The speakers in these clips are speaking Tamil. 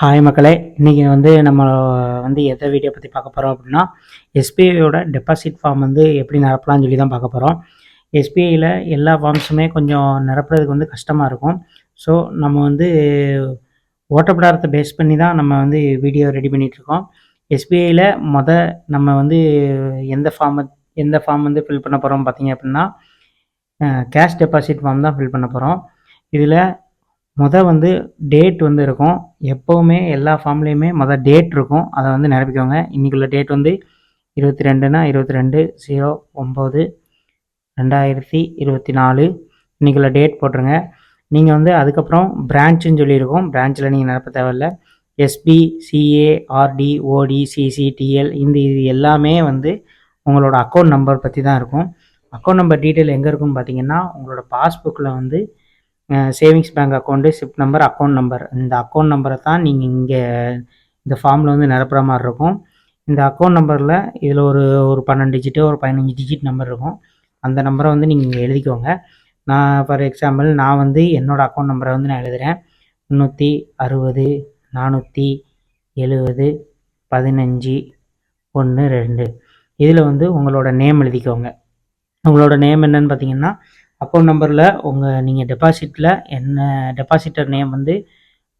ஹாய் மக்களே. இன்றைக்கி வந்து நம்ம வந்து எதை வீடியோ பற்றி பார்க்க போகிறோம் அப்படின்னா எஸ்பிஐயோட டெபாசிட் ஃபார்ம் வந்து எப்படி நிரப்பலாம்னு சொல்லி தான் பார்க்க போகிறோம் எஸ்பிஐயில் எல்லா ஃபார்ம்ஸுமே கொஞ்சம் நிரப்புறதுக்கு வந்து கஷ்டமாக இருக்கும். ஸோ நம்ம வந்து ஓட்டப்படாரத்தை பேஸ் பண்ணி தான் நம்ம வந்து வீடியோ ரெடி பண்ணிகிட்ருக்கோம் எஸ்பிஐயில் மொத நம்ம வந்து எந்த ஃபார்ம் எந்த ஃபார்ம் வந்து ஃபில் பண்ண போகிறோம் பார்த்தீங்க அப்படின்னா கேஷ் டெபாசிட் ஃபார்ம் தான் ஃபில் பண்ண போகிறோம் இதில் மொதல் வந்து டேட் வந்து இருக்கும். எப்போவுமே எல்லா ஃபார்ம்லேயுமே மொதல் டேட் இருக்கும். அதை வந்து நிரப்பிக்கோங்க. இன்றைக்குள்ள டேட் வந்து இருபத்தி ரெண்டுனா இருபத்தி ரெண்டு ஜீரோ ஒம்பது ரெண்டாயிரத்தி இருபத்தி நாலு இன்றைக்குள்ள டேட் போட்டுருங்க. நீங்கள் வந்து அதுக்கப்புறம் பிரான்ச்சுன்னு சொல்லியிருக்கோம் பிரான்ச்சில் நீங்கள் நிரப்ப தேவையில்ல. எஸ்பி சிஏ ஆர்டி ஓடி சிசிடிஎல் இந்த இது எல்லாமே வந்து உங்களோட அக்கௌண்ட் நம்பர் பற்றி தான் இருக்கும். அக்கௌண்ட் நம்பர் டீட்டெயில் எங்கே இருக்குன்னு பார்த்தீங்கன்னா உங்களோட பாஸ்புக்கில் வந்து சேவிங்ஸ் பேங்க் அக்கௌண்ட்டு ஷிப் நம்பர் அக்கௌண்ட் நம்பர் இந்த அக்கௌண்ட் நம்பரை தான் நீங்கள் இங்கே இந்த ஃபார்மில் வந்து நிரப்புற மாதிரி இருக்கும். இந்த அக்கௌண்ட் நம்பரில் இதில் ஒரு ஒரு பன்னெண்டு டிஜிட்டு ஒரு பதினஞ்சு டிஜிட் நம்பர் இருக்கும். அந்த நம்பரை வந்து நீங்கள் இங்கே எழுதிக்கோங்க. நான் ஃபார் எக்ஸாம்பிள் நான் வந்து என்னோடய அக்கௌண்ட் நம்பரை வந்து நான் எழுதுகிறேன் முந்நூற்றி அறுபது நானூற்றி எழுபது பதினஞ்சு ஒன்று ரெண்டு. இதில் வந்து உங்களோட நேம் எழுதிக்கோங்க. உங்களோட நேம் என்னன்னு பார்த்தீங்கன்னா அக்கௌண்ட் நம்பரில் உங்கள் நீங்கள் டெபாசிட்டில் என்ன டெபாசிட்டர் நேம் வந்து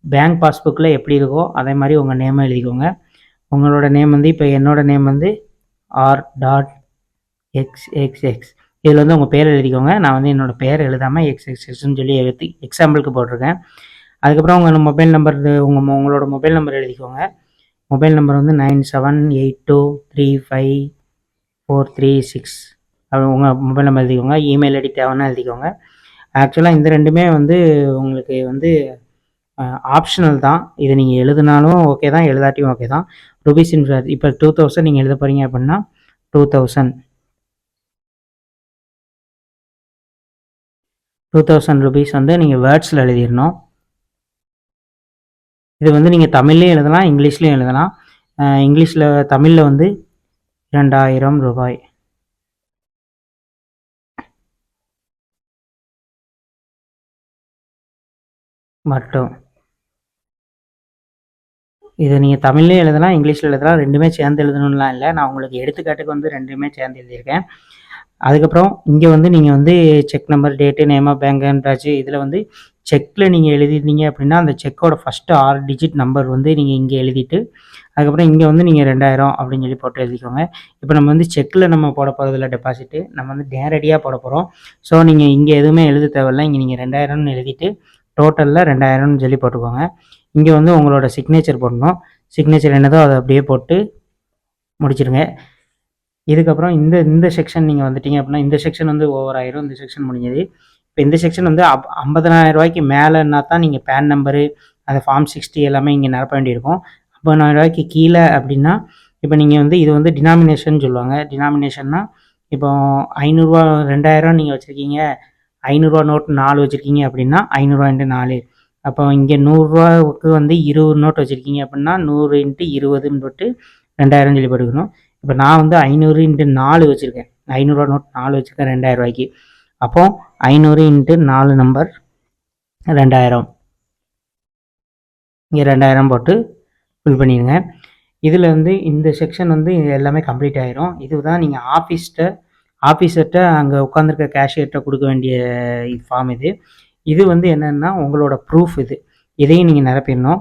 பேங்க் பாஸ்புக்கில் எப்படி இருக்கோ அதே மாதிரி உங்கள் நேமை எழுதிக்கோங்க. உங்களோட நேம் வந்து இப்போ என்னோடய நேம் வந்து R dot x x x இதில் வந்து உங்கள் பேர் எழுதிக்கோங்க. நான் வந்து என்னோடய பேர் எழுதாமல் எக்ஸ் எக்ஸ் எக்ஸ்னு சொல்லி எழுதி எக்ஸாம்பிளுக்கு போட்டிருக்கேன். அதுக்கப்புறம் உங்கள் மொபைல் நம்பர் உங்கள் உங்களோட மொபைல் நம்பர் எழுதிக்கோங்க. மொபைல் நம்பர் வந்து nine seven eight two three five four three six உங்கள் மொபைல் நம்பர் எழுதிக்கோங்க இமெயில் ஐடி தேவைன்னா எழுதிக்கோங்க. ஆக்சுவலாக இந்த ரெண்டுமே வந்து உங்களுக்கு வந்து ஆப்ஷனல் தான். இதை நீங்கள் எழுதினாலும் ஓகே தான் எழுதாட்டியும் ஓகே தான். ருபீஸ் இன்ஃபர் இப்போ டூ தௌசண்ட் நீங்கள் எழுத போகிறீங்க அப்படின்னா two thousand two thousand rupees வந்து நீங்கள் வேர்ட்ஸில் எழுதிடணும். இது வந்து நீங்கள் தமிழ்லேயும் எழுதலாம் இங்கிலீஷ்லேயும் எழுதலாம். இங்கிலீஷில் தமிழில் வந்து இரண்டாயிரம் ரூபாய். மட்டும். இதை நீங்கள் தமிழ்லேயும் எழுதலாம் இங்கிலீஷில் எழுதலாம் ரெண்டுமே சேர்ந்து எழுதணும்லாம் இல்லை. நான் உங்களுக்கு எடுத்துக்காட்டுக்கு வந்து ரெண்டுமே சேர்ந்து எழுதியிருக்கேன். அதுக்கப்புறம் இங்கே வந்து நீங்கள் வந்து செக் நம்பர் டேட்டு நேமா பேங்க் பிராச்சு இதில் வந்து செக்கில் நீங்கள் எழுதிருந்தீங்க அப்படின்னா அந்த செக்கோட ஃபஸ்ட்டு ஆறு டிஜிட் நம்பர் வந்து நீங்கள் இங்கே எழுதிட்டு அதுக்கப்புறம் இங்கே வந்து நீங்கள் ரெண்டாயிரம் அப்படின்னு சொல்லி போட்டு எழுதிக்கோங்க. இப்போ நம்ம வந்து செக்கில் நம்ம போட போகிறதில்ல டெபாசிட்டு நம்ம வந்து நேரடியாக போட போகிறோம் ஸோ நீங்கள் இங்கே எதுவுமே எழுத தேவையில்ல. இங்கே நீங்கள் ரெண்டாயிரம்னு எழுதிட்டு டோட்டலில் ரெண்டாயிரம்னு சொல்லி போட்டுக்கோங்க. இங்கே வந்து உங்களோட சிக்னேச்சர் போடணும். சிக்னேச்சர் என்னதோ அதை அப்படியே போட்டு முடிச்சிடுங்க இதுக்கப்புறம் இந்த இந்த செக்ஷன் நீங்கள் வந்துட்டீங்க அப்படின்னா இந்த செக்ஷன் வந்து ஓவர் ஆயிரும். இந்த செக்ஷன் முடிஞ்சது. இப்போ இந்த செக்ஷன் வந்து அப் ஐம்பதனாயிரம் ரூபாய்க்கு மேலேன்னா தான் நீங்கள் பேன் நம்பரு அந்த ஃபார்ம் சிக்ஸ்டி எல்லாமே இங்கே நிரப்ப வேண்டியிருக்கும். ஐம்பதனாயிரம் ரூபாய்க்கு கீழே அப்படின்னா இப்போ நீங்கள் வந்து இது வந்து டினாமினேஷன் சொல்லுவாங்க. டினாமினேஷன்னா இப்போ ஐநூறுரூவா ரெண்டாயிரம் நீங்கள் வச்சுருக்கீங்க. ஐநூறுரூவா நோட் நாலு வச்சுருக்கீங்க அப்படின்னா ஐநூறுரூவா இன்ட்டு நாலு. அப்போ இங்கே நூறுரூவாவுக்கு வந்து இருபது நோட் வச்சுருக்கீங்க அப்படின்னா நூறு இன்ட்டு இருபதுன்னு போட்டு ரெண்டாயிரம் சொல்லி போட்டுக்கணும். இப்போ நான் வந்து ஐநூறு இன்ட்டு நாலு வச்சுருக்கேன். ஐநூறுரூவா நோட் நாலு வச்சுருக்கேன் ரெண்டாயிரம் ரூபாய்க்கு அப்போ ஐநூறு இன்ட்டு நாலு நம்பர் ரெண்டாயிரம். இங்கே ரெண்டாயிரம் போட்டு ஃபில் பண்ணிடுங்க. இதில் வந்து இந்த செக்ஷன் வந்து எல்லாமே கம்ப்ளீட் ஆகிரும் இதுதான் நீங்கள் ஆஃபீஸ்கிட்ட ஆஃபீஸர்கிட்ட அங்கே உட்காந்துருக்க கேஷியர்கிட்ட கொடுக்க வேண்டிய ஃபார்ம் இது. இது வந்து என்னென்னா உங்களோட ப்ரூஃப் இது. இதையும் நீங்கள் நிரப்பிடணும்.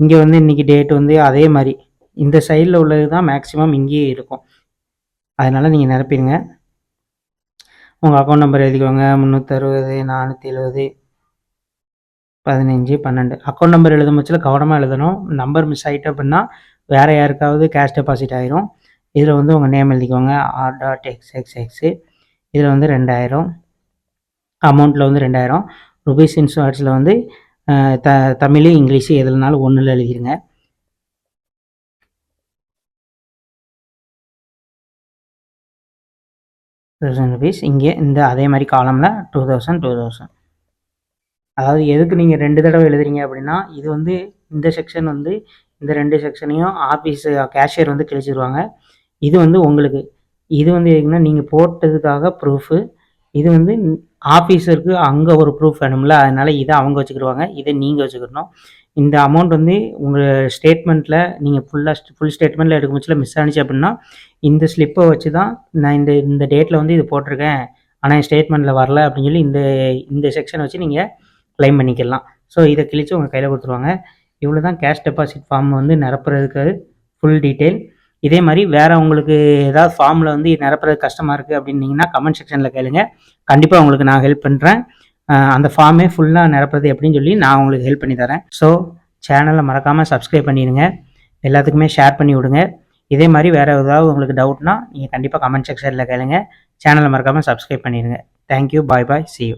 இங்கே வந்து இன்றைக்கி டேட் வந்து அதே மாதிரி. இந்த சைடில் உள்ளது தான் மேக்ஸிமம் இங்கேயே இருக்கும். அதனால் நீங்கள் நிரப்பிடுங்க. உங்கள் அக்கௌண்ட் நம்பர் எழுதிக்கோங்க. முந்நூற்றறுபது நானூற்றி எழுபது பதினஞ்சு பன்னெண்டு. அக்கௌண்ட் நம்பர் எழுதும் பட்சத்தில் கவனமாக எழுதணும். நம்பர் மிஸ் ஆகிட்டு அப்படின்னா வேறு யாருக்காவது கேஷ் டெபாசிட் ஆகிரும் இதில் வந்து உங்கள் நேம் எழுதிக்கோங்க. R dot x x x இதில் வந்து ரெண்டாயிரம். அமௌண்ட்டில் வந்து ரெண்டாயிரம். ருபீஸ் இன்சூரன்ஸில் வந்து த தமிழ் இங்கிலீஷு எதுலனாலும் ஒன்றில் எழுதிடுங்க தௌசண்ட் ருபீஸ் இங்கே இந்த அதே மாதிரி காலமில் டூ தௌசண்ட் டூ தௌசண்ட் அதாவது எதுக்கு நீங்கள் ரெண்டு தடவை எழுதுறீங்க அப்படின்னா இது வந்து இந்த செக்ஷன் வந்து இந்த ரெண்டு செக்ஷனையும் ஆஃபீஸு கேஷியர் வந்து கிழிச்சிருவாங்க. இது வந்து உங்களுக்கு இது வந்து எதுக்குன்னா நீங்கள் போட்டதுக்காக ப்ரூஃபு இது வந்து ஆஃபீஸருக்கு அங்கே ஒரு ப்ரூஃப் வேணும்ல அதனால் இதை அவங்க வச்சுக்கிடுவாங்க இதை நீங்கள் வச்சுக்கிடணும். இந்த அமௌண்ட் வந்து உங்கள் ஸ்டேட்மெண்ட்டில் நீங்கள் ஃபுல்லாக ஃபுல் ஸ்டேட்மெண்ட்டில் எடுக்க பட்சத்தில் மிஸ் ஆனிச்சு அப்படின்னா இந்த ஸ்லிப்பை வச்சு தான் நான் இந்த இந்த டேட்டில் வந்து இது போட்டிருக்கேன். ஆனால் என் ஸ்டேட்மெண்ட்டில் வரல அப்படின்னு சொல்லி இந்த இந்த செக்ஷனை வச்சு நீங்கள் க்ளைம் பண்ணிக்கலாம். ஸோ இதை கிழிச்சு உங்கள் கையில் கொடுத்துருவாங்க. இவ்வளோ தான் கேஷ் டெபாசிட் ஃபார்ம் வந்து நிரப்புறதுக்கு ஃபுல் டீட்டெயில் இதே மாதிரி வேறு உங்களுக்கு ஏதாவது ஃபார்மில் வந்து நிரப்புறது கஷ்டமாக இருக்குது அப்படின்னீங்கன்னா கமெண்ட் செக்ஷனில் கேளுங்க. கண்டிப்பாக உங்களுக்கு நான் ஹெல்ப் பண்ணுறேன் அந்த ஃபார்மே ஃபுல்லாக நிரப்புறது எப்படின்னு சொல்லி நான் உங்களுக்கு ஹெல்ப் பண்ணி தரேன். ஸோ சேனலை மறக்காமல் சப்ஸ்கிரைப் பண்ணிடுங்க. எல்லாத்துக்குமே ஷேர் பண்ணி விடுங்க. இதே மாதிரி வேறு ஏதாவது உங்களுக்கு டவுட்னா நீங்கள் கண்டிப்பாக கமெண்ட் செக்ஷனில் கேளுங்க. சேனலை மறக்காமல் சப்ஸ்கிரைப் பண்ணிடுங்க. Thank you bye bye see you